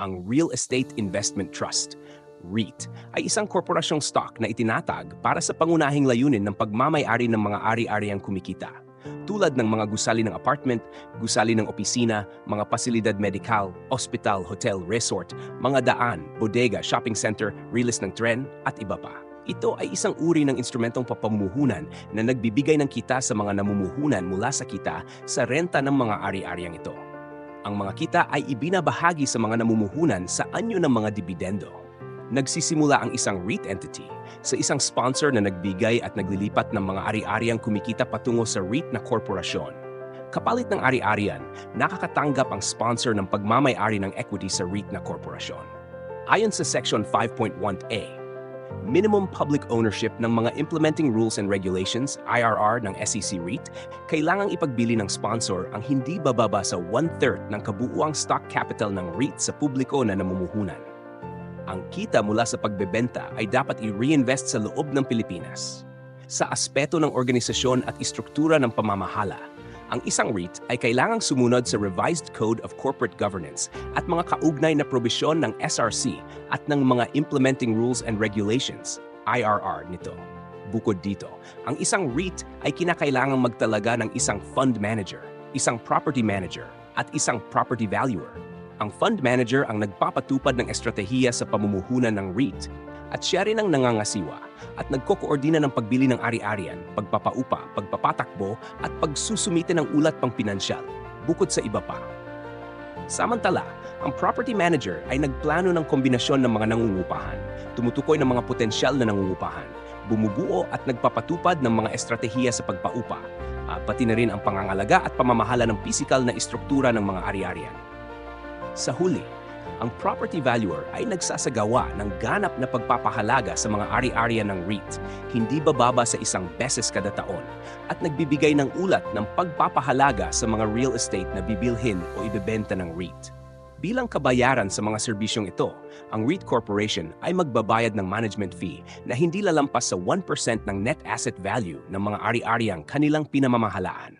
ang Real Estate Investment Trust. REIT ay isang korporasyong stock na itinatag para sa pangunahing layunin ng pagmamayari ng mga ari-ariang kumikita. Tulad ng mga gusali ng apartment, gusali ng opisina, mga pasilidad medikal, ospital, hotel, resort, mga daan, bodega, shopping center, release ng tren, at iba pa. Ito ay isang uri ng instrumentong papamuhunan na nagbibigay ng kita sa mga namumuhunan mula sa kita sa renta ng mga ari-ariang ito. Ang mga kita ay ibinabahagi sa mga namumuhunan sa anyo ng mga dibidendo. Nagsisimula ang isang REIT entity sa isang sponsor na nagbigay at naglilipat ng mga ari-ariang kumikita patungo sa REIT na korporasyon. Kapalit ng ari-arian, nakakatanggap ang sponsor ng pagmamay-ari ng equity sa REIT na korporasyon. Ayon sa Section 5.1a, minimum public ownership ng mga implementing rules and regulations IRR ng SEC REIT, kailangang ipagbili ng sponsor ang hindi bababa sa one-third ng kabuuang stock capital ng REIT sa publiko na namumuhunan. Ang kita mula sa pagbebenta ay dapat i-reinvest sa loob ng Pilipinas. Sa aspeto ng organisasyon at istruktura ng pamamahala, ang isang REIT ay kailangang sumunod sa Revised Code of Corporate Governance at mga kaugnay na probisyon ng SRC at ng mga Implementing Rules and Regulations, IRR nito. Bukod dito, ang isang REIT ay kinakailangang magtalaga ng isang fund manager, isang property manager, at isang property valuer. Ang fund manager ang nagpapatupad ng estratehiya sa pamumuhunan ng REIT at siya rin ang nangangasiwa at nagkokoordina ng pagbili ng ari-arian, pagpapaupa, pagpapatakbo at pagsusumite ng ulat pang pinansyal, bukod sa iba pa. Samantala, ang property manager ay nagplano ng kombinasyon ng mga nangungupahan, tumutukoy ng mga potensyal na nangungupahan, bumubuo at nagpapatupad ng mga estratehiya sa pagpaupa, ah, pati na rin ang pangangalaga at pamamahala ng pisikal na istruktura ng mga ari-arian. Sa huli, ang property valuer ay nagsasagawa ng ganap na pagpapahalaga sa mga ari-arian ng REIT, hindi bababa sa isang beses kada taon, at nagbibigay ng ulat ng pagpapahalaga sa mga real estate na bibilhin o ibebenta ng REIT. Bilang kabayaran sa mga serbisyong ito, ang REIT Corporation ay magbabayad ng management fee na hindi lalampas sa 1% ng net asset value ng mga ari-ariang kanilang pinamamahalaan.